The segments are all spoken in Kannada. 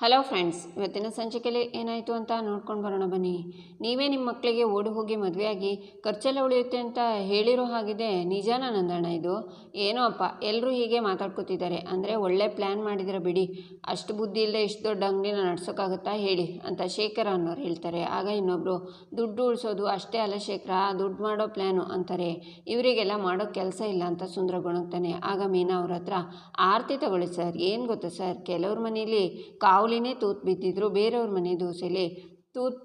ಹಲೋ ಫ್ರೆಂಡ್ಸ್, ಇವತ್ತಿನ ಸಂಚಿಕೆಯಲ್ಲಿ ಏನಾಯಿತು ಅಂತ ನೋಡ್ಕೊಂಡು ಬರೋಣ ಬನ್ನಿ. ನೀವೇ ನಿಮ್ಮ ಮಕ್ಕಳಿಗೆ ಓಡಿ ಹೋಗಿ ಮದುವೆಯಾಗಿ ಖರ್ಚೆಲ್ಲ ಉಳಿಯುತ್ತೆ ಅಂತ ಹೇಳಿರೋ ಹಾಗಿದೆ ನಿಜಾನ ನಂದಣ್ಣ ಇದು? ಏನೋ ಅಪ್ಪ ಎಲ್ಲರೂ ಹೀಗೆ ಮಾತಾಡ್ಕೊತಿದ್ದಾರೆ. ಅಂದರೆ ಒಳ್ಳೆ ಪ್ಲ್ಯಾನ್ ಮಾಡಿದ್ರೆ ಬಿಡಿ. ಅಷ್ಟು ಬುದ್ಧಿ ಇಲ್ಲದೆ ಇಷ್ಟು ದೊಡ್ಡ ಅಂಗಡಿನ ನಡ್ಸೋಕ್ಕಾಗುತ್ತಾ ಹೇಳಿ ಅಂತ ಶೇಖರ ಅನ್ನೋರು ಹೇಳ್ತಾರೆ. ಆಗ ಇನ್ನೊಬ್ಬರು ದುಡ್ಡು ಉಳಿಸೋದು ಅಷ್ಟೇ ಅಲ್ಲ ಶೇಖರ ದುಡ್ಡು ಮಾಡೋ ಪ್ಲ್ಯಾನು ಅಂತಾರೆ. ಇವರಿಗೆಲ್ಲ ಮಾಡೋ ಕೆಲಸ ಇಲ್ಲ ಅಂತ ಸುಂದರ ಗುಣಗ್ತಾನೆ. ಆಗ ಮೀನಾ ಅವ್ರ ಹತ್ರ, ಆರತಿ ತಗೊಳ್ಳಿ ಸರ್, ಏನು ಗೊತ್ತಾ ಸರ್? ಕೆಲವ್ರ ಮನೇಲಿ ಕಾವಲಿನೇ ತೂತು ಬಿದ್ದಿದ್ರು, ಬೇರೆಯವ್ರ ಮನೆ ದೋಸೆಲಿ ತೂತು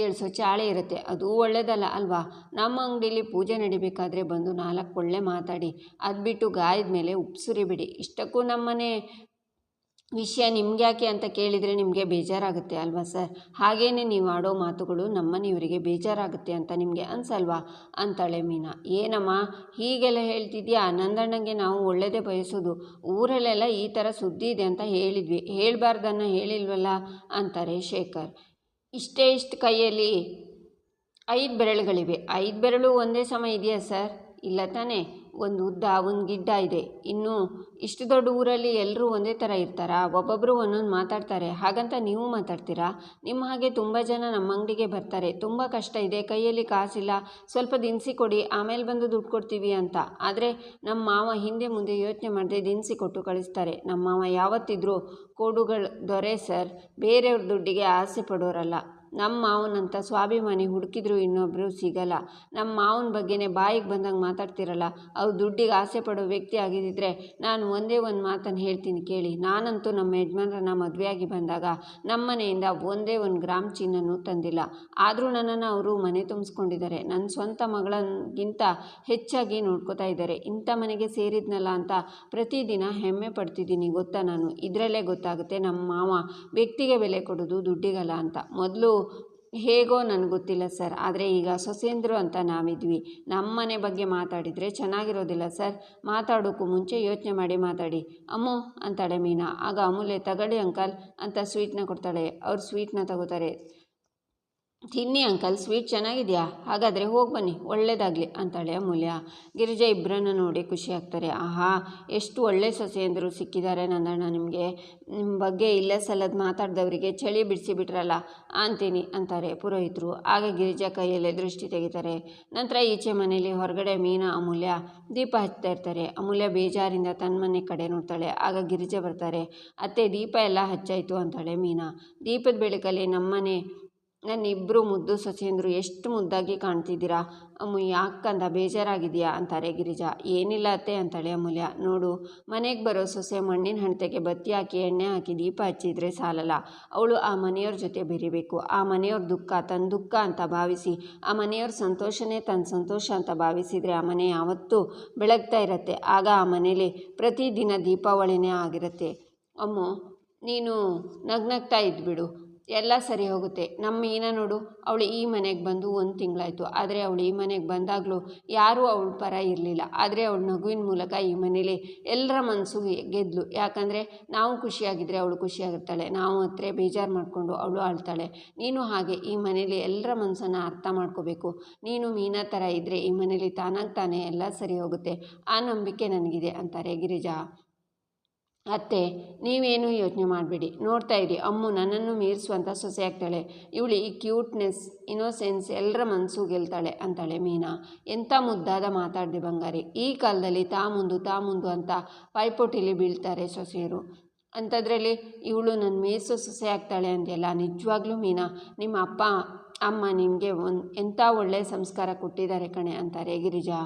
ಏಳ್ಸೋ ಚಾಳೆ ಇರುತ್ತೆ. ಅದು ಒಳ್ಳೇದಲ್ಲ ಅಲ್ವಾ? ನಮ್ಮ ಅಂಗಡೀಲಿ ಪೂಜೆ ನಡಿಬೇಕಾದ್ರೆ ಬಂದು ನಾಲ್ಕು ಒಳ್ಳೆ ಮಾತಾಡಿ. ಅದು ಬಿಟ್ಟು ಗಾಯದ ಮೇಲೆ ಉಪ್ಸುರಿಬಿಡಿ ಇಷ್ಟಕ್ಕೂ ನಮ್ಮನೆ ವಿಷಯ ನಿಮ್ಗೆ ಯಾಕೆ ಅಂತ ಕೇಳಿದರೆ ನಿಮಗೆ ಬೇಜಾರಾಗುತ್ತೆ ಅಲ್ವಾ ಸರ್? ಹಾಗೇನೆ ನೀವು ಆಡೋ ಮಾತುಗಳು ನಮ್ಮನೆಯವರಿಗೆ ಬೇಜಾರಾಗುತ್ತೆ ಅಂತ ನಿಮಗೆ ಅನ್ಸಲ್ವಾ? ಅಂತಾಳೆ ಮೀನಾ. ಏನಮ್ಮ, ಹೀಗೆಲ್ಲ ಹೇಳ್ತಿದ್ಯಾ? ನಂದಣ್ಣಂಗೆ ನಾವು ಒಳ್ಳೆಯದೇ ಬಯಸೋದು. ಊರಲ್ಲೆಲ್ಲ ಈ ಥರ ಸುದ್ದಿ ಇದೆ ಅಂತ ಹೇಳಿದ್ವಿ. ಹೇಳಬಾರ್ದನ್ನ ಹೇಳಿಲ್ವಲ್ಲ? ಅಂತಾರೆ ಶೇಖರ್. ಇಷ್ಟೇ ಇಷ್ಟು ಕೈಯಲ್ಲಿ ಐದು ಬೆರಳುಗಳಿವೆ. ಐದು ಬೆರಳು ಒಂದೇ ಸಮ ಇದೆಯಾ ಸರ್? ಇಲ್ಲ ತಾನೇ? ಒಂದು ಉದ್ದ ಒಂದು ಗಿಡ್ಡ ಇದೆ. ಇನ್ನು ಇಷ್ಟು ದೊಡ್ಡ ಊರಲ್ಲಿ ಎಲ್ಲರೂ ಒಂದೇ ಥರ ಇರ್ತಾರಾ? ಒಬ್ಬೊಬ್ಬರು ಒಂದೊಂದು ಮಾತಾಡ್ತಾರೆ. ಹಾಗಂತ ನೀವು ಮಾತಾಡ್ತೀರಾ? ನಿಮ್ಮ ಹಾಗೆ ತುಂಬ ಜನ ನಮ್ಮ ಅಂಗಡಿಗೆ ಬರ್ತಾರೆ. ತುಂಬ ಕಷ್ಟ ಇದೆ. ಕೈಯಲ್ಲಿ ಕಾಸಿಲ್ಲ. ಸ್ವಲ್ಪ ದಿನಸಿ ಕೊಡಿ. ಆಮೇಲೆ ಬಂದು ದುಡ್ಡು ಕೊಡ್ತೀವಿ ಅಂತ. ಆದರೆ ನಮ್ಮ ಮಾವ ಹಿಂದೆ ಮುಂದೆ ಯೋಚನೆ ಮಾಡದೆ ದಿನಸಿ ಕೊಟ್ಟು ಕಳಿಸ್ತಾರೆ. ನಮ್ಮ ಮಾವ ಯಾವತ್ತಿದ್ರೂ ಕೊಡುಗಳು ದೊರೆ ಸರ್. ಬೇರೆಯವ್ರ ದುಡ್ಡಿಗೆ ಆಸೆ ಪಡೋರಲ್ಲ. ನಮ್ಮ ಮಾವನಂತ ಸ್ವಾಭಿಮಾನಿ ಹುಡುಕಿದ್ರು ಇನ್ನೊಬ್ಬರು ಸಿಗಲ್ಲ. ನಮ್ಮ ಮಾವನ ಬಗ್ಗೆನೇ ಬಾಯಿಗೆ ಬಂದಂಗೆ ಮಾತಾಡ್ತಿರಲ್ಲ. ಅವ್ರು ದುಡ್ಡಿಗೆ ಆಸೆ ಪಡೋ ವ್ಯಕ್ತಿ ಆಗಿದ್ದಿದ್ರೆ ನಾನು ಒಂದೇ ಒಂದು ಮಾತನ್ನು ಹೇಳ್ತೀನಿ ಕೇಳಿ. ನಾನಂತೂ ನಮ್ಮ ಯಜಮಾನ್ರನ್ನ ಮದುವೆಯಾಗಿ ಬಂದಾಗ ನಮ್ಮ ಮನೆಯಿಂದ ಒಂದೇ ಒಂದು ಗ್ರಾಮ್ ಚಿನ್ನನೂ ತಂದಿಲ್ಲ. ಆದರೂ ನನ್ನನ್ನು ಅವರು ಮನೆ ತುಂಬಿಸ್ಕೊಂಡಿದ್ದಾರೆ. ನನ್ನ ಸ್ವಂತ ಮಗಳಿಗಿಂತ ಹೆಚ್ಚಾಗಿ ನೋಡ್ಕೋತಾ ಇದ್ದಾರೆ. ಇಂಥ ಮನೆಗೆ ಸೇರಿದ್ನಲ್ಲ ಅಂತ ಪ್ರತಿದಿನ ಹೆಮ್ಮೆ ಪಡ್ತಿದ್ದೀನಿ ಗೊತ್ತಾ ನಾನು? ಇದರಲ್ಲೇ ಗೊತ್ತಾಗುತ್ತೆ ನಮ್ಮ ಮಾವ ವ್ಯಕ್ತಿಗೆ ಬೆಲೆ ಕೊಡೋದು ದುಡ್ಡಿಗಲ್ಲ ಅಂತ. ಮೊದಲು ಹೇಗೋ ನನಗೆ ಗೊತ್ತಿಲ್ಲ ಸರ್, ಆದರೆ ಈಗ ಸೊಸೇಂದ್ರು ಅಂತ ನಾವಿದ್ವಿ. ನಮ್ಮ ಮನೆ ಬಗ್ಗೆ ಮಾತಾಡಿದರೆ ಚೆನ್ನಾಗಿರೋದಿಲ್ಲ ಸರ್. ಮಾತಾಡೋಕ್ಕೂ ಮುಂಚೆ ಯೋಚನೆ ಮಾಡಿ ಮಾತಾಡಿ. ಅಮ್ಮು, ಅಂತಾಳೆ ಮೀನಾ. ಆಗ ಅಮೂಲ್ಯ, ತಗೊಳ್ಳಿ ಅಂಕಲ್ ಅಂತ ಸ್ವೀಟ್ನ ಕೊಡ್ತಾಳೆ. ಅವ್ರು ಸ್ವೀಟ್ನ ತಗೋತಾರೆ. ತಿನ್ನಿ ಅಂಕಲ್, ಸ್ವೀಟ್ ಚೆನ್ನಾಗಿದೆಯಾ? ಹಾಗಾದರೆ ಹೋಗಿ ಬನ್ನಿ, ಒಳ್ಳೇದಾಗಲಿ ಅಂತಾಳೆ ಅಮೂಲ್ಯ. ಗಿರಿಜಾ ಇಬ್ಬರನ್ನು ನೋಡಿ ಖುಷಿ ಆಗ್ತಾರೆ. ಆಹಾ, ಎಷ್ಟು ಒಳ್ಳೆ ಸೊಸೆಯಂದರು ಸಿಕ್ಕಿದ್ದಾರೆ ನಂದಣ್ಣ ನಿಮಗೆ. ನಿಮ್ಮ ಬಗ್ಗೆ ಇಲ್ಲ ಸಲದ ಮಾತಾಡ್ದವರಿಗೆ ಚಳಿ ಬಿಡಿಸಿ ಬಿಟ್ರಲ್ಲ ಅಂತೀನಿ ಅಂತಾರೆ ಪುರೋಹಿತರು. ಆಗ ಗಿರಿಜಾ ಕೈಯಲ್ಲಿ ದೃಷ್ಟಿ ತೆಗಿತಾರೆ. ನಂತರ ಈಚೆ ಮನೆಯಲ್ಲಿ ಹೊರಗಡೆ ಮೀನಾ, ಅಮೂಲ್ಯ ದೀಪ ಹಚ್ತಾ ಇರ್ತಾರೆ. ಅಮೂಲ್ಯ ಬೇಜಾರಿಂದ ತನ್ನ ಮನೆ ಕಡೆ ನೋಡ್ತಾಳೆ. ಆಗ ಗಿರಿಜಾ ಬರ್ತಾರೆ, ಅತ್ತೆ, ದೀಪ ಎಲ್ಲ ಹಚ್ಚಾಯಿತು ಅಂತಾಳೆ ಮೀನಾ. ದೀಪದ ಬೆಳಕಲ್ಲಿ ನಮ್ಮನೆ ನನ್ನ ಇಬ್ಬರು ಮುದ್ದು ಸೊಸೆಯಂದರು ಎಷ್ಟು ಮುದ್ದಾಗಿ ಕಾಣ್ತಿದ್ದೀರಾ? ಅಮ್ಮು, ಯಾಕಂದ ಬೇಜಾರಾಗಿದೆಯಾ ಅಂತಾರೆ ಗಿರಿಜಾ. ಏನಿಲ್ಲ ಅತ್ತೆ ಅಂತಾಳೆ ಅಮೂಲ್ಯ. ನೋಡು, ಮನೆಗೆ ಬರೋ ಸೊಸೆ ಮಣ್ಣಿನ ಹಣತೆಗೆ ಬತ್ತಿ ಹಾಕಿ, ಎಣ್ಣೆ ಹಾಕಿ, ದೀಪ ಹಚ್ಚಿದ್ರೆ ಸಾಲಲ್ಲ. ಅವಳು ಆ ಮನೆಯವ್ರ ಜೊತೆ ಬೆರಿಬೇಕು. ಆ ಮನೆಯವ್ರ ದುಃಖ ತನ್ನ ದುಃಖ ಅಂತ ಭಾವಿಸಿ, ಆ ಮನೆಯವ್ರ ಸಂತೋಷನೇ ತನ್ನ ಸಂತೋಷ ಅಂತ ಭಾವಿಸಿದರೆ ಆ ಮನೆ ಯಾವತ್ತೂ ಬೆಳಗ್ತಾ ಇರತ್ತೆ. ಆಗ ಆ ಮನೇಲಿ ಪ್ರತಿದಿನ ದೀಪಾವಳಿನೇ ಆಗಿರುತ್ತೆ. ಅಮ್ಮು, ನೀನು ನಗ್ನಗ್ತಾ ಇದ್ಬಿಡು. ಎಲ್ಲ ಸರಿ ಹೋಗುತ್ತೆ. ನಮ್ಮ ಮೀನ ನೋಡು, ಅವಳು ಈ ಮನೆಗೆ ಬಂದು ಒಂದು ತಿಂಗಳಾಯಿತು. ಆದರೆ ಅವಳು ಈ ಮನೆಗೆ ಬಂದಾಗಲೂ ಯಾರೂ ಅವಳ ಪರ ಇರಲಿಲ್ಲ. ಆದರೆ ಅವಳು ನಗುವಿನ ಮೂಲಕ ಈ ಮನೇಲಿ ಎಲ್ಲರ ಮನಸ್ಸು ಗೆದ್ಲು. ಯಾಕಂದರೆ ನಾವು ಖುಷಿಯಾಗಿದ್ದರೆ ಅವಳು ಖುಷಿಯಾಗಿರ್ತಾಳೆ. ನಾವು ಹತ್ರ ಬೇಜಾರು ಮಾಡಿಕೊಂಡು ಅವಳು ಆಳ್ತಾಳೆ. ನೀನು ಹಾಗೆ ಈ ಮನೇಲಿ ಎಲ್ಲರ ಮನಸ್ಸನ್ನು ಅರ್ಥ ಮಾಡ್ಕೋಬೇಕು. ನೀನು ಮೀನಾ ಥರ ಇದ್ದರೆ ಈ ಮನೇಲಿ ತಾನಾಗಿ ತಾನೇ ಎಲ್ಲ ಸರಿ ಹೋಗುತ್ತೆ. ಆ ನಂಬಿಕೆ ನನಗಿದೆ ಅಂತಾರೆ ಗಿರಿಜಾ. ಅತ್ತೆ, ನೀವೇನು ಯೋಚನೆ ಮಾಡಬೇಡಿ. ನೋಡ್ತಾ ಇರಿ, ಅಮ್ಮು ನನ್ನನ್ನು ಮೀರಿಸುವಂಥ ಸೊಸೆ ಆಗ್ತಾಳೆ ಇವಳು ಈ ಕ್ಯೂಟ್ನೆಸ್ ಇನೋಸೆನ್ಸ್ ಎಲ್ಲರ ಮನಸ್ಸು ಗೆಲ್ತಾಳೆ ಅಂತಾಳೆ ಮೀನಾ. ಎಂಥ ಮುದ್ದಾದ ಮಾತಾಡಿದೆ ಬಂಗಾರಿ. ಈ ಕಾಲದಲ್ಲಿ ತಾ ಮುಂದು ತಾ ಮುಂದು ಅಂತ ಪೈಪೋಟಿಲಿ ಬೀಳ್ತಾರೆ ಸೊಸೆಯರು. ಅಂಥದ್ರಲ್ಲಿ ಇವಳು ನನ್ನ ಮೀರಿಸೋ ಸೊಸೆ ಆಗ್ತಾಳೆ ಅಂದೆಲ್ಲ ನಿಜವಾಗ್ಲೂ ಮೀನಾ, ನಿಮ್ಮ ಅಪ್ಪ, ಅಮ್ಮ ನಿಮಗೆ ಒಂದು ಎಂಥ ಒಳ್ಳೆಯ ಸಂಸ್ಕಾರ ಕೊಟ್ಟಿದ್ದಾರೆ ಕಣೆ ಅಂತಾರೆ ಗಿರಿಜಾ.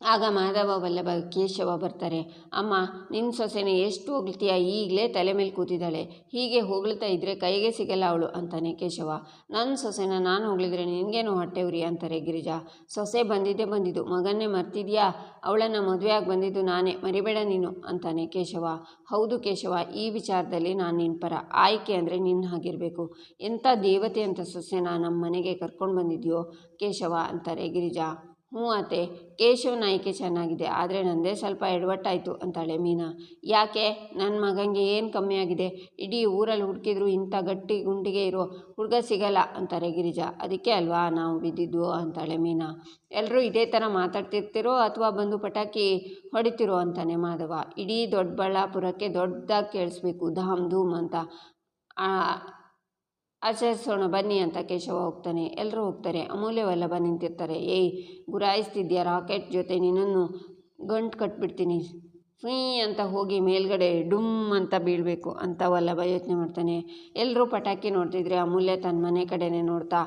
ಆಗ ಮಾಧವ ವಲ್ಲಭ ಕೇಶವ ಬರ್ತಾರೆ, ಅಮ್ಮ ನಿನ್ನ ಸೊಸೆನೆ ಎಷ್ಟು ಹೊಗಳ್ತೀಯ? ಈಗಲೇ ತಲೆ ಮೇಲೆ ಕೂತಿದ್ದಾಳೆ. ಹೀಗೆ ಹೊಗಳ್ತಾ ಇದ್ದರೆ ಕೈಗೆ ಸಿಗಲ್ಲ ಅವಳು, ಅಂತಾನೆ ಕೇಶವ. ನನ್ನ ಸೊಸೆನ ನಾನು ಹೊಗಳಿದ್ರೆ ನಿನಗೇನು ಹೊಟ್ಟೆ ಉರಿ? ಅಂತಾರೆ ಗಿರಿಜಾ. ಸೊಸೆ ಬಂದಿದ್ದೇ ಬಂದಿದ್ದು. ಮಗನ್ನೇ ಮರ್ತಿದ್ಯಾ? ಅವಳನ್ನು ಮದುವೆಯಾಗಿ ಬಂದಿದ್ದು ನಾನೇ. ಮರಿಬೇಡ ನೀನು, ಅಂತಾನೆ ಕೇಶವ. ಹೌದು ಕೇಶವ, ಈ ವಿಚಾರದಲ್ಲಿ ನಾನು ನಿನ್ನ ಪರ ಆಯ್ಕೆ ಅಂದರೆ ನಿನ್ನ ಹಾಗಿರಬೇಕು. ಎಂಥ ದೇವತೆ ಅಂತ ಸೊಸೆನ ನಮ್ಮ ಮನೆಗೆ ಕರ್ಕೊಂಡು ಬಂದಿದ್ಯೋ ಕೇಶವ, ಅಂತಾರೆ ಗಿರಿಜಾ. ಹ್ಞೂ ಅತ್ತೆ ಕೇಶವನ ಆಯ್ಕೆ ಚೆನ್ನಾಗಿದೆ, ಆದರೆ ನಂದೇ ಸ್ವಲ್ಪ ಎಡವಟ್ಟಾಯಿತು ಅಂತಾಳೆ ಮೀನಾ. ಯಾಕೆ? ನನ್ನ ಮಗನಿಗೆ ಏನು ಕಮ್ಮಿ ಆಗಿದೆ? ಇಡೀ ಊರಲ್ಲಿ ಹುಡುಕಿದ್ರು ಇಂಥ ಗಟ್ಟಿ ಗುಂಡಿಗೆ ಇರೋ ಹುಡುಗ ಸಿಗಲ್ಲ ಅಂತಾರೆ ಗಿರಿಜಾ. ಅದಕ್ಕೆ ಅಲ್ವಾ ನಾವು ಬಿದ್ದಿದ್ದು ಅಂತಾಳೆ ಮೀನಾ. ಎಲ್ಲರೂ ಇದೇ ಥರ ಮಾತಾಡ್ತಿರ್ತಿರೋ ಅಥವಾ ಬಂದು ಪಟಾಕಿ ಹೊಡಿತಿರೋ ಅಂತಾನೆ ಮಾಧವ. ಇಡೀ ದೊಡ್ಡಬಳ್ಳಾಪುರಕ್ಕೆ ದೊಡ್ಡದಾಗಿ ಕೇಳಿಸ್ಬೇಕು, ಧಾಮ್ ಧೂಮ್ ಅಂತ. ಆಚರಿಸೋಣ, ಬನ್ನಿ ಅಂತ ಕೇಶವ ಹೋಗ್ತಾನೆ. ಎಲ್ಲರೂ ಹೋಗ್ತಾರೆ. ಅಮೂಲ್ಯವಲ್ಲ ನಿಂತಿರ್ತಾರೆ. ಏಯ್, ಗುರಾಯಿಸ್ತಿದ್ಯಾ ರಾಕೆಟ್ ಜೊತೆ? ನಿನ್ನನ್ನು ಗಂಟು ಕಟ್ಬಿಡ್ತೀನಿ. ಫೀ ಅಂತ ಹೋಗಿ ಮೇಲ್ಗಡೆ ಡುಮ್ ಅಂತ ಬೀಳಬೇಕು ಅಂತ ವಲ್ಲಭ ಯೋಚನೆ ಮಾಡ್ತಾನೆ. ಎಲ್ಲರೂ ಪಟಾಕಿ ನೋಡ್ತಿದ್ರೆ ಅಮೂಲ್ಯ ತನ್ನ ಮನೆ ಕಡೆನೇ ನೋಡ್ತಾ,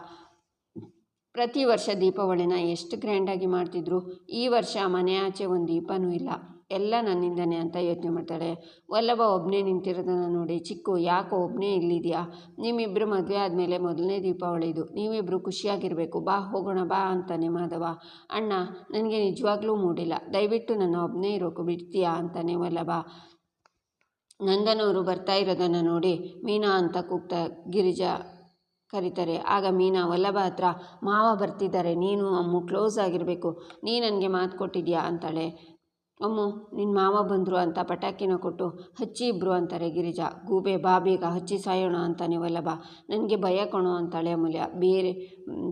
ಪ್ರತಿ ವರ್ಷ ದೀಪಾವಳಿನ ಎಷ್ಟು ಗ್ರ್ಯಾಂಡಾಗಿ ಮಾಡ್ತಿದ್ರು, ಈ ವರ್ಷ ಮನೆ ಆಚೆ ಒಂದು ದೀಪನೂ ಇಲ್ಲ. ಎಲ್ಲ ನನ್ನಿಂದನೇ ಅಂತ ಯೋಚನೆ ಮಾಡ್ತಾಳೆ ವಲ್ಲಭ ಒಬ್ಬನೇ ನಿಂತಿರೋದನ್ನು ನೋಡಿ, ಚಿಕ್ಕು, ಯಾಕೋ ಒಬ್ಬನೇ ಇಲ್ಲಿದೆಯಾ? ನಿಮ್ಮಿಬ್ಬರು ಮದುವೆ ಆದಮೇಲೆ ಮೊದಲನೇ ದೀಪಾವಳಿ ಇದು ನೀವಿಬ್ಬರು ಖುಷಿಯಾಗಿರಬೇಕು. ಬಾ, ಹೋಗೋಣ, ಬಾ, ಅಂತಾನೆ ಮಾಧವ. ಅಣ್ಣ, ನನಗೆ ನಿಜವಾಗ್ಲೂ ಮೂಡಿಲ್ಲ. ದಯವಿಟ್ಟು ನನ್ನ ಒಬ್ಬನೇ ಇರೋಕೆ ಬಿಡ್ತೀಯಾ? ಅಂತಾನೆ ವಲ್ಲಭ. ನಂದನವರು ಬರ್ತಾ ಇರೋದನ್ನು ನೋಡಿ ಮೀನಾ ಅಂತ ಕೂಗ್ತಾ ಗಿರಿಜಾ ಕರೀತಾರೆ. ಆಗ ಮೀನಾ, ವಲ್ಲಭ ಹತ್ರ ಮಾವ ಬರ್ತಿದ್ದಾರೆ. ನೀನು ಅಮ್ಮು ಕ್ಲೋಸ್ ಆಗಿರಬೇಕು. ನೀ ನನಗೆ ಮಾತು ಕೊಟ್ಟಿದ್ಯಾ? ಅಂತಾಳೆ. ಅಮ್ಮು ನಿನ್ನ ಮಾವ ಬಂದರು ಅಂತ ಪಟಾಕಿನ ಕೊಟ್ಟು ಹಚ್ಚಿ ಇಬ್ರು ಅಂತಾರೆ ಗಿರಿಜಾ. ಗೂಬೆ, ಬಾ, ಬೇಗ ಹಚ್ಚಿ ಸಾಯೋಣ ಅಂತ ನೀವೆಲ್ಲ ಬಾ. ನನಗೆ ಭಯ ಕಣೋ ಅಂತಾಳೆ ಅಮೂಲ್ಯ. ಬೇರೆ,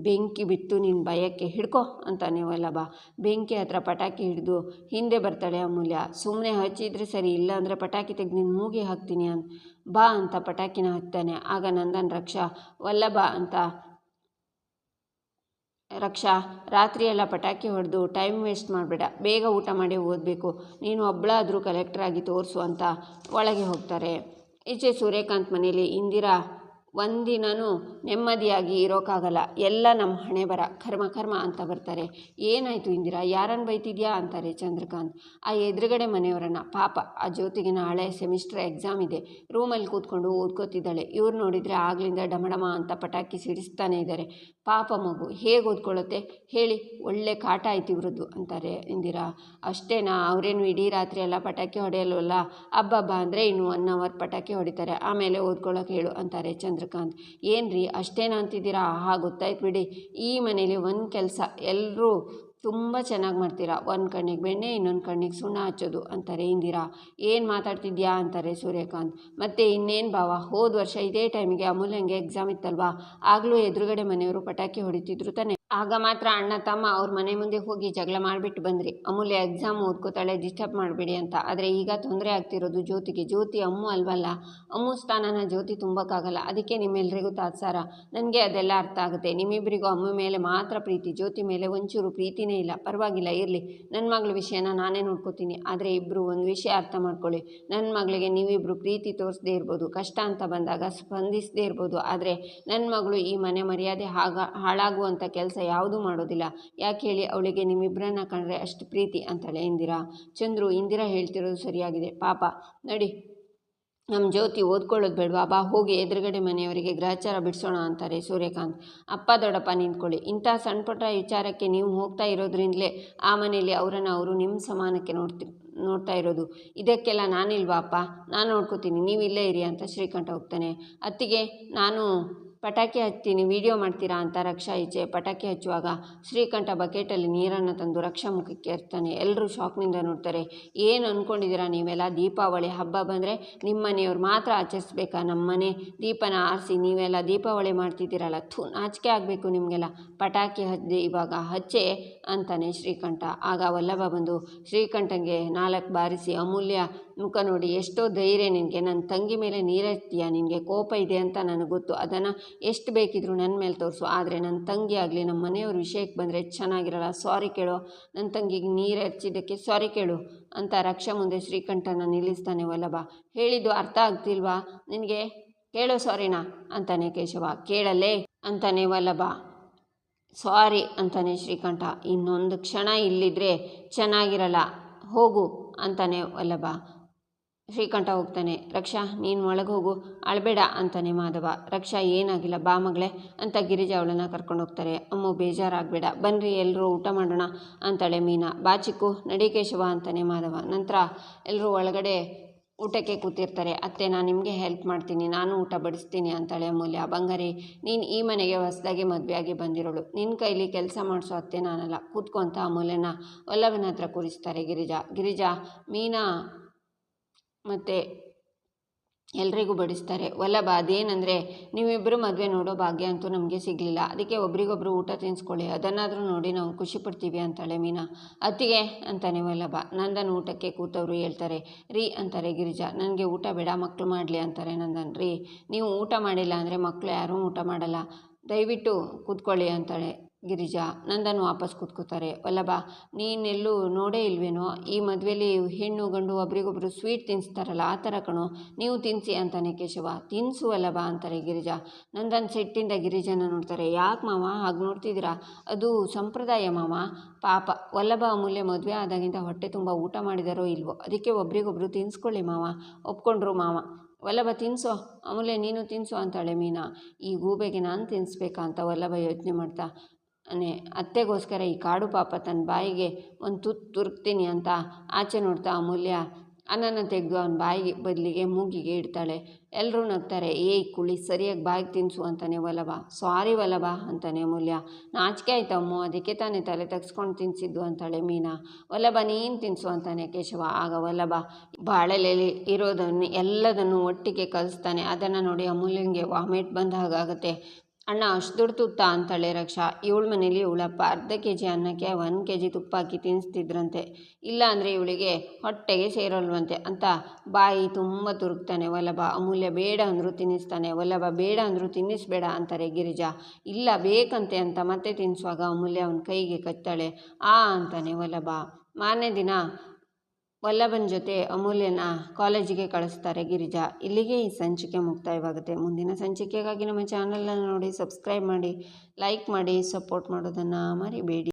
ಬೆಂಕಿ ಬಿತ್ತು ನಿನ್ನ ಭಯಕ್ಕೆ ಹಿಡ್ಕೊ ನೀವೆಲ್ಲ ಬಾ. ಬೆಂಕಿ ಹತ್ರ ಪಟಾಕಿ ಹಿಡಿದು ಹಿಂದೆ ಬರ್ತಾಳೆ ಅಮೂಲ್ಯ. ಸುಮ್ಮನೆ ಹಚ್ಚಿದ್ರೆ ಸರಿ, ಇಲ್ಲ ಅಂದರೆ ಪಟಾಕಿ ತೆಗೆದು ನಿನ್ನ ಮೂಗಿ ಹಾಕ್ತೀನಿ ಅಂತ ಬಾ ಅಂತ ಪಟಾಕಿನ ಹಾಕ್ತಾನೆ ಆಗ ನಂದನ್ ರಕ್ಷಾ, ವಲ್ಲಭ ಅಂತ ರಕ್ಷಾ ರಾತ್ರಿಯೆಲ್ಲ ಪಟಾಕಿ ಹೊಡೆದು ಟೈಮ್ ವೇಸ್ಟ್ ಮಾಡಬೇಡ. ಬೇಗ ಊಟ ಮಾಡಿ ಓದಬೇಕು. ನೀನು ಒಬ್ಬಳಾದರೂ ಕಲೆಕ್ಟ್ರಾಗಿ ತೋರಿಸು ಅಂತ ಒಳಗೆ ಹೋಗ್ತಾರೆ. ಈಚೆ ಸೂರ್ಯಕಾಂತ್ ಮನೇಲಿ ಇಂದಿರಾ ಒಂದಿನೂ ನೆಮ್ಮದಿಯಾಗಿ ಇರೋಕ್ಕಾಗಲ್ಲ ಎಲ್ಲ ನಮ್ಮ ಹಣೆ ಬರ. ಕರ್ಮ ಕರ್ಮ ಅಂತ ಬರ್ತಾರೆ. ಏನಾಯಿತು ಇಂದಿರಾ? ಯಾರನ್ನು ಬೈತಿದ್ಯಾ? ಅಂತಾರೆ ಚಂದ್ರಕಾಂತ್. ಆ ಎದುರುಗಡೆ ಮನೆಯವರನ್ನು. ಪಾಪ, ಆ ಜ್ಯೋತಿಗೆ ನಾಳೆ ಸೆಮಿಸ್ಟರ್ ಎಕ್ಸಾಮ್ ಇದೆ. ರೂಮಲ್ಲಿ ಕೂತ್ಕೊಂಡು ಓದ್ಕೋತಿದ್ದಾಳೆ. ಇವ್ರು ನೋಡಿದರೆ ಆಗ್ಲಿಂದ ಡಮಡಮ ಅಂತ ಪಟಾಕಿ ಸಿಡಿಸ್ತಾನೆ ಇದ್ದಾರೆ ಪಾಪ ಮಗು, ಹೇಗೆ ಓದ್ಕೊಳ್ಳುತ್ತೆ? ಹೇಳಿ, ಒಳ್ಳೆ ಕಾಟ ಆಯ್ತು ಇವ್ರದ್ದು, ಅಂತಾರೆ ಇಂದಿರಾ. ಅಷ್ಟೇನಾ? ಅವರೇನು ಇಡೀ ರಾತ್ರಿ ಎಲ್ಲ ಪಟಾಕಿ ಹೊಡೆಯಲ್ವಲ್ಲ? ಹಬ್ಬ ಅಂದರೆ ಇನ್ನು ಒನ್ ಅವರ್ ಪಟಾಕಿ ಹೊಡಿತಾರೆ. ಆಮೇಲೆ ಓದ್ಕೊಳ್ಳೋಕೆ ಹೇಳು, ಅಂತಾರೆ ಚಂದ್ರಕಾಂತ್. ಏನು ರೀ ಅಷ್ಟೇನಾ ಅಂತಿದ್ದೀರಾ? ಹಾ ಗೊತ್ತಾಯ್ತು ಬಿಡಿ. ಈ ಮನೇಲಿ ಒಂದು ಕೆಲಸ ಎಲ್ಲರೂ ತುಂಬ ಚೆನ್ನಾಗಿ ಮಾಡ್ತೀರಾ? ಒಂದು ಕಣ್ಣಿಗೆ ಬೆಣ್ಣೆ, ಇನ್ನೊಂದು ಕಣ್ಣಿಗೆ ಸುಣ್ಣ ಹಚ್ಚೋದು ಅಂತಾರೆ ಇಂದಿರಾ. ಏನು ಮಾತಾಡ್ತಿದ್ಯಾ? ಅಂತಾರೆ ಸೂರ್ಯಕಾಂತ್. ಮತ್ತು ಇನ್ನೇನು ಭಾವ? ಹೋದ ವರ್ಷ ಇದೇ ಟೈಮಿಗೆ ಅಮೂಲ್ಯಂಗೆ ಎಕ್ಸಾಮ್ ಇತ್ತಲ್ವಾ? ಆಗಲೂ ಎದುರುಗಡೆ ಮನೆಯವರು ಪಟಾಕಿ ಹೊಡಿತಿದ್ರು ತಾನೆ? ಆಗ ಮಾತ್ರ ಅಣ್ಣ ತಮ್ಮ ಅವ್ರ ಮನೆ ಮುಂದೆ ಹೋಗಿ ಜಗಳ ಮಾಡಿಬಿಟ್ಟು ಬಂದ್ರಿ. ಅಮೂಲ್ಯ ಎಕ್ಸಾಮ್ ಓದ್ಕೋತಾಳೆ ಡಿಸ್ಟರ್ಬ್ ಮಾಡಬೇಡಿ ಅಂತ. ಆದರೆ ಈಗ ತೊಂದರೆ ಆಗ್ತಿರೋದು ಜ್ಯೋತಿಗೆ. ಜ್ಯೋತಿ ಅಮ್ಮು ಅಲ್ವಲ್ಲ? ಅಮ್ಮು ಸ್ಥಾನನ ಜ್ಯೋತಿ ತುಂಬಕ್ಕಾಗಲ್ಲ. ಅದಕ್ಕೆ ನಿಮ್ಮೆಲ್ಲರಿಗೂ ತಾತ್ಸಾರ. ನನಗೆ ಅದೆಲ್ಲ ಅರ್ಥ ಆಗುತ್ತೆ. ನಿಮ್ಮಿಬ್ಬರಿಗೂ ಅಮ್ಮ ಮೇಲೆ ಮಾತ್ರ ಪ್ರೀತಿ, ಜ್ಯೋತಿ ಮೇಲೆ ಒಂಚೂರು ಪ್ರೀತಿನೇ ಇಲ್ಲ. ಪರವಾಗಿಲ್ಲ, ಇರಲಿ. ನನ್ನ ಮಗಳ ವಿಷಯನ ನಾನೇ ನೋಡ್ಕೋತೀನಿ. ಆದರೆ ಇಬ್ಬರು ಒಂದು ವಿಷಯ ಅರ್ಥ ಮಾಡ್ಕೊಳ್ಳಿ. ನನ್ನ ಮಗಳಿಗೆ ನೀವಿಬ್ಬರು ಪ್ರೀತಿ ತೋರಿಸದೇ ಇರ್ಬೋದು. ಕಷ್ಟ ಅಂತ ಬಂದಾಗ ಸ್ಪಂದಿಸದೇ ಇರ್ಬೋದು. ಆದರೆ ನನ್ನ ಮಗಳು ಈ ಮನೆ ಮರ್ಯಾದೆ ಹಾಗ ಹಾಳಾಗುವಂಥ ಕೆಲಸ ಯಾವುದೂ ಮಾಡೋದಿಲ್ಲ. ಯಾಕೆ ಹೇಳಿ, ಅವಳಿಗೆ ನಿಮ್ಮಿಬ್ಬರನ್ನ ಕಂಡ್ರೆ ಅಷ್ಟು ಪ್ರೀತಿ ಅಂತಾಳೆ ಇಂದಿರಾ ಚಂದ್ರು, ಇಂದಿರಾ ಹೇಳ್ತಿರೋದು ಸರಿಯಾಗಿದೆ. ಪಾಪ, ನಡಿ ನಮ್ಮ ಜ್ಯೋತಿ ಓದ್ಕೊಳ್ಳೋದು ಬೇಡವಾ? ಬಾ, ಹೋಗಿ ಎದುರುಗಡೆ ಮನೆಯವರಿಗೆ ಗ್ರಹಚಾರ ಬಿಡಿಸೋಣ ಅಂತಾರೆ ಸೂರ್ಯಕಾಂತ್. ಅಪ್ಪ, ದೊಡ್ಡಪ್ಪ, ನಿಂತ್ಕೊಳ್ಳಿ. ಇಂಥ ಸಣ್ಣ ಪುಟ್ಟ ವಿಚಾರಕ್ಕೆ ನೀವು ಹೋಗ್ತಾ ಇರೋದ್ರಿಂದಲೇ ಆ ಮನೆಯಲ್ಲಿ ಅವರನ್ನು ಅವರು ನಿಮ್ಮ ಸಮಾನಕ್ಕೆ ನೋಡ್ತಿ, ನೋಡ್ತಾ ಇರೋದು. ಇದಕ್ಕೆಲ್ಲ ನಾನಿಲ್ವಾ ಅಪ್ಪ? ನಾನು ನೋಡ್ಕೋತೀನಿ. ನೀವು ಇಲ್ಲೇ ಇರಿ ಅಂತ ಶ್ರೀಕಂಠ ಹೋಗ್ತಾನೆ. ಅತ್ತಿಗೆ, ನಾನು ಪಟಾಕಿ ಹಚ್ತೀನಿ ವಿಡಿಯೋ ಮಾಡ್ತೀರಾ ಅಂತ ರಕ್ಷಾ ಈಚೆ ಪಟಾಕಿ ಹಚ್ಚುವಾಗ ಶ್ರೀಕಂಠ ಬಕೆಟಲ್ಲಿ ನೀರನ್ನು ತಂದು ರಕ್ಷಾ ಮುಖಕ್ಕೆ ಇರ್ತಾನೆ ಎಲ್ಲರೂ ಶಾಕ್ನಿಂದ ನೋಡ್ತಾರೆ, ಏನು ಅಂದ್ಕೊಂಡಿದ್ದೀರಾ ನೀವೆಲ್ಲ? ದೀಪಾವಳಿ ಹಬ್ಬ ಬಂದರೆ ನಿಮ್ಮ ಮನೆಯವ್ರು ಮಾತ್ರ ಆಚರಿಸ್ಬೇಕಾ? ನಮ್ಮ ಮನೆ ದೀಪನ ಆರಿಸಿ ನೀವೆಲ್ಲ ದೀಪಾವಳಿ ಮಾಡ್ತಿದ್ದೀರಲ್ಲ? ಥೂ, ನಾಚಿಕೆ ಆಗಬೇಕು ನಿಮಗೆಲ್ಲ. ಪಟಾಕಿ ಹಚ್ಚಿ ಇವಾಗ ಹಚ್ಚೆ ಅಂತಾನೆ ಶ್ರೀಕಂಠ. ಆಗ ವಲ್ಲಭ ಬಂದು ಶ್ರೀಕಂಠಂಗೆ ನಾಲ್ಕು ಬಾರಿಸಿ ಅಮೂಲ್ಯ ಮುಖ ನೋಡಿ, ಎಷ್ಟೋ ಧೈರ್ಯ ನಿನಗೆ. ನನ್ನ ತಂಗಿ ಮೇಲೆ ನೀರೆತ್ತೀಯ ನಿನಗೆ ಕೋಪ ಇದೆ ಅಂತ ನನಗೆ ಗೊತ್ತು. ಅದನ್ನು ಎಷ್ಟು ಬೇಕಿದ್ರು ನನ್ನ ಮೇಲೆ ತೋರಿಸು. ಆದರೆ ನನ್ನ ತಂಗಿ ಆಗಲಿ ನಮ್ಮ ಮನೆಯವ್ರ ವಿಷಯಕ್ಕೆ ಬಂದರೆ ಚೆನ್ನಾಗಿರಲ್ಲ. ಸಾರಿ ಕೇಳು. ನನ್ನ ತಂಗಿಗೆ ನೀರು ಹಚ್ಚಿದ್ದಕ್ಕೆ ಸಾರಿ ಕೇಳು ಅಂತ ರಕ್ಷಾ ಮುಂದೆ ಶ್ರೀಕಂಠನ ನಿಲ್ಲಿಸ್ತಾನೆ ವಲ್ಲಭ. ಹೇಳಿದ್ದು ಅರ್ಥ ಆಗ್ತಿಲ್ವಾ? ನಿನಗೆ ಕೇಳೋ ಸಾರಿನಾ ಅಂತಾನೆ ಕೇಶವ. ಕೇಳಲೇ ಅಂತಾನೆ ವಲ್ಲಭ. ಸಾರಿ ಅಂತಾನೆ ಶ್ರೀಕಂಠ. ಇನ್ನೊಂದು ಕ್ಷಣ ಇಲ್ಲಿದ್ರೆ ಚೆನ್ನಾಗಿರಲ್ಲ. ಹೋಗು ಅಂತಾನೆ ವಲ್ಲಭ. ಶ್ರೀಕಂಠ ಹೋಗ್ತಾನೆ, ರಕ್ಷಾ, ನೀನು ಒಳಗೆ ಹೋಗು, ಅಳಬೇಡ, ಅಂತಾನೆ ಮಾಧವ. ರಕ್ಷಾ, ಏನಾಗಿಲ್ಲ, ಬಾ ಮಗಳೇ, ಅಂತ ಗಿರಿಜಾ ಅವಳನ್ನು ಕರ್ಕೊಂಡು ಹೋಗ್ತಾರೆ. ಅಮ್ಮ, ಬೇಜಾರಾಗಬೇಡ ಬನ್ನಿರಿ ಎಲ್ಲರೂ ಊಟ ಮಾಡೋಣ, ಅಂತಾಳೆ ಮೀನಾ. ಬಾ ಚಿಕ್ಕು, ನಡಿ ಕೇಶವ, ಅಂತಾನೆ ಮಾಧವ. ನಂತರ ಎಲ್ಲರೂ ಒಳಗಡೆ ಊಟಕ್ಕೆ ಕೂತಿರ್ತಾರೆ. ಅತ್ತೆ, ನಾನು ನಿಮಗೆ ಹೆಲ್ಪ್ ಮಾಡ್ತೀನಿ, ನಾನು ಊಟ ಬಡಿಸ್ತೀನಿ, ಅಂತಾಳೆ ಅಮೂಲ್ಯ. ಬಂಗಾರಿ, ನೀನು ಈ ಮನೆಗೆ ಹೊಸದಾಗಿ ಮದುವೆಯಾಗಿ ಬಂದಿರೋಳು. ನಿನ್ನ ಕೈಲಿ ಕೆಲಸ ಮಾಡಿಸೋ ಅತ್ತೆ ನಾನಲ್ಲ. ಕೂತ್ಕೊಂತ ಅಮೂಲ್ಯನ ಒಲ್ಲವನ ಹತ್ರ ಕೂರಿಸ್ತಾರೆ ಗಿರಿಜಾ. ಗಿರಿಜಾ, ಮೀನಾ ಮತ್ತು ಎಲ್ರಿಗೂ ಬಡಿಸ್ತಾರೆ. ವಲ್ಲಭ, ಅದೇನೆಂದರೆ ನೀವಿಬ್ಬರು ಮದುವೆ ನೋಡೋ ಭಾಗ್ಯ ಅಂತೂ ನಮಗೆ ಸಿಗಲಿಲ್ಲ. ಅದಕ್ಕೆ ಒಬ್ರಿಗೊಬ್ರು ಊಟ ತಿನ್ಸ್ಕೊಳ್ಳಿ. ಅದನ್ನಾದರೂ ನೋಡಿ ನಾವು ಖುಷಿ ಪಡ್ತೀವಿ ಅಂತಾಳೆ ಮೀನಾ. ಅತ್ತಿಗೆ ಅಂತಾನೆ ವಲ್ಲಭ, ನಂದನ್ ಊಟಕ್ಕೆ ಕೂತವರು ಹೇಳ್ತಾರೆ, ರೀ ಅಂತಾರೆ ಗಿರಿಜಾ, ನನಗೆ ಊಟ ಬೇಡ ಮಕ್ಕಳು ಮಾಡಲಿ ಅಂತಾರೆ ನಂದನ್. ರೀ, ನೀವು ಊಟ ಮಾಡಿಲ್ಲ ಅಂದರೆ ಮಕ್ಕಳು ಯಾರೂ ಊಟ ಮಾಡಲ್ಲ. ದಯವಿಟ್ಟು ಕೂತ್ಕೊಳ್ಳಿ ಅಂತಾಳೆ. ಗಿರಿಜಾ, ನಂದನ್ ವಾಪಸ್ ಕೂತ್ಕೋತಾರೆ. ವಲ್ಲಭ, ನೀನೆಲ್ಲೂ ನೋಡೇ ಇಲ್ವೇನೋ? ಈ ಮದುವೆಲಿ ಹೆಣ್ಣು ಗಂಡು ಒಬ್ರಿಗೊಬ್ರು ಸ್ವೀಟ್ ತಿನ್ನಿಸ್ತಾರಲ್ಲ ಆ ಥರ ಕಣೋ. ನೀವು ತಿನ್ನಿಸಿ ಅಂತಾನೆ ಕೇಶವ. ತಿನ್ಸು ವಲ್ಲಭ ಅಂತಾರೆ ಗಿರಿಜಾ. ನಂದನ್ ಸೆಟ್ಟಿಂದ ಗಿರಿಜನ ನೋಡ್ತಾರೆ. ಯಾಕೆ ಮಾವ? ಹಾಗೆ ನೋಡ್ತಿದ್ದೀರಾ? ಅದು ಸಂಪ್ರದಾಯ ಮಾವ. ಪಾಪ, ವಲ್ಲಭ ಅಮೂಲ್ಯ ಮದುವೆ ಆದಾಗಿಂದ ಹೊಟ್ಟೆ ತುಂಬ ಊಟ ಮಾಡಿದಾರೋ ಇಲ್ವೋ? ಅದಕ್ಕೆ ಒಬ್ರಿಗೊಬ್ರು ತಿನ್ನಿಸ್ಕೊಳ್ಳಿ ಮಾವ. ಒಪ್ಕೊಂಡ್ರು ಮಾವ. ವಲ್ಲಭ, ತಿನ್ಸೋ. ಅಮೂಲ್ಯ, ನೀನು ತಿನ್ನಿಸು ಅಂತಾಳೆ ಮೀನಾ. ಈ ಗೂಬೆಗೆ ನಾನು ತಿನ್ನಿಸ್ಬೇಕಾ ಅಂತ ವಲ್ಲಭ ಯೋಚನೆ ಮಾಡ್ತಾ ಅನೇ ಅತ್ತೆಗೋಸ್ಕರ ಈ ಕಾಡು ಪಾಪ ತನ್ನ ಬಾಯಿಗೆ ಒಂದು ತುತ್ತು ತುರುಕ್ತೀನಿ ಅಂತ ಆಚೆ ನೋಡ್ತಾ ಅಮೂಲ್ಯ ಅನ್ನನ ತೆಗೆದು ಅವನ ಬಾಯಿಗೆ ಬದಲಿಗೆ ಮೂಗಿಗೆ ಇಡ್ತಾಳೆ. ಎಲ್ಲರೂ ನಗ್ತಾರೆ, ಏಯ್ ಕುಳಿ, ಸರಿಯಾಗಿ ಬಾಯಿಗೆ ತಿನ್ಸು ಅಂತಾನೆ ವಲ್ಲಭ. ಸಾರಿ ವಲ್ಲಭ ಅಂತಾನೆ ಅಮೂಲ್ಯ. ನಾಚಿಕೆ ಆಯ್ತಮ್ಮ ಅದಕ್ಕೆ ತಾನೇ ತಲೆ ತಗ್ಸ್ಕೊಂಡು ತಿನ್ನಿಸಿದ್ದು ಅಂತಾಳೆ ಮೀನಾ. ವಲ್ಲಭ, ನೀನು ತಿನ್ಸು ಅಂತಾನೆ ಕೇಶವ. ಆಗ ವಲ್ಲಭ ಬಾಳೆಲೆಯಲ್ಲಿ ಇರೋದನ್ನು ಎಲ್ಲದನ್ನು ಒಟ್ಟಿಗೆ ಕಲಿಸ್ತಾನೆ. ಅದನ್ನು ನೋಡಿ ಅಮೂಲ್ಯಂಗೆ ವಾಮಿಟ್ ಬಂದ ಹಾಗಾಗುತ್ತೆ. ಅಣ್ಣ, ಅಷ್ಟು ದುಡ್ಡು ತುತ್ತ ಅಂತಾಳೆ ರಕ್ಷಾ. ಇವಳ ಮನೇಲಿ ಇವಳಪ್ಪ ಅರ್ಧ ಕೆ ಜಿ ಅನ್ನಕ್ಕೆ ಒಂದು ಕೆ ಜಿ ತುಪ್ಪ ಹಾಕಿ ತಿನ್ನಿಸ್ತಿದ್ರಂತೆ ಇಲ್ಲ ಅಂದರೆ ಇವಳಿಗೆ ಹೊಟ್ಟೆಗೆ ಸೇರೋಲ್ವಂತೆ ಅಂತ ಬಾಯಿ ತುಂಬ ತುರುಕ್ತಾನೆ. ವಲ್ಲಭ, ಅಮೂಲ್ಯ ಬೇಡ ಅಂದರೂ ತಿನ್ನಿಸ್ತಾನೆ. ವಲ್ಲಭ, ಬೇಡ ಅಂದರೂ ತಿನ್ನಿಸ್ಬೇಡ ಅಂತಾರೆ ಗಿರಿಜಾ. ಇಲ್ಲ ಬೇಕಂತೆ ಅಂತ ಮತ್ತೆ ತಿನ್ನಿಸುವಾಗ ಅಮೂಲ್ಯ ಅವನ ಕೈಗೆ ಕತ್ತಾಳೆ. ಆ ಅಂತಾನೆ ವಲ್ಲಭ. ಮಾರನೇ ದಿನ ವಲ್ಲಭನ ಜೊತೆ ಅಮೂಲ್ಯನ ಕಾಲೇಜಿಗೆ ಕಳಿಸ್ತಾರೆ ಗಿರಿಜಾ. ಇಲ್ಲಿಗೆ ಈ ಸಂಚಿಕೆ ಮುಕ್ತಾಯವಾಗುತ್ತೆ. ಮುಂದಿನ ಸಂಚಿಕೆಗಾಗಿ ನಮ್ಮ ಚಾನಲನ್ನು ನೋಡಿ ಸಬ್ಸ್ಕ್ರೈಬ್ ಮಾಡಿ ಲೈಕ್ ಮಾಡಿ ಸಪೋರ್ಟ್ ಮಾಡೋದನ್ನು ಮರಿಬೇಡಿ.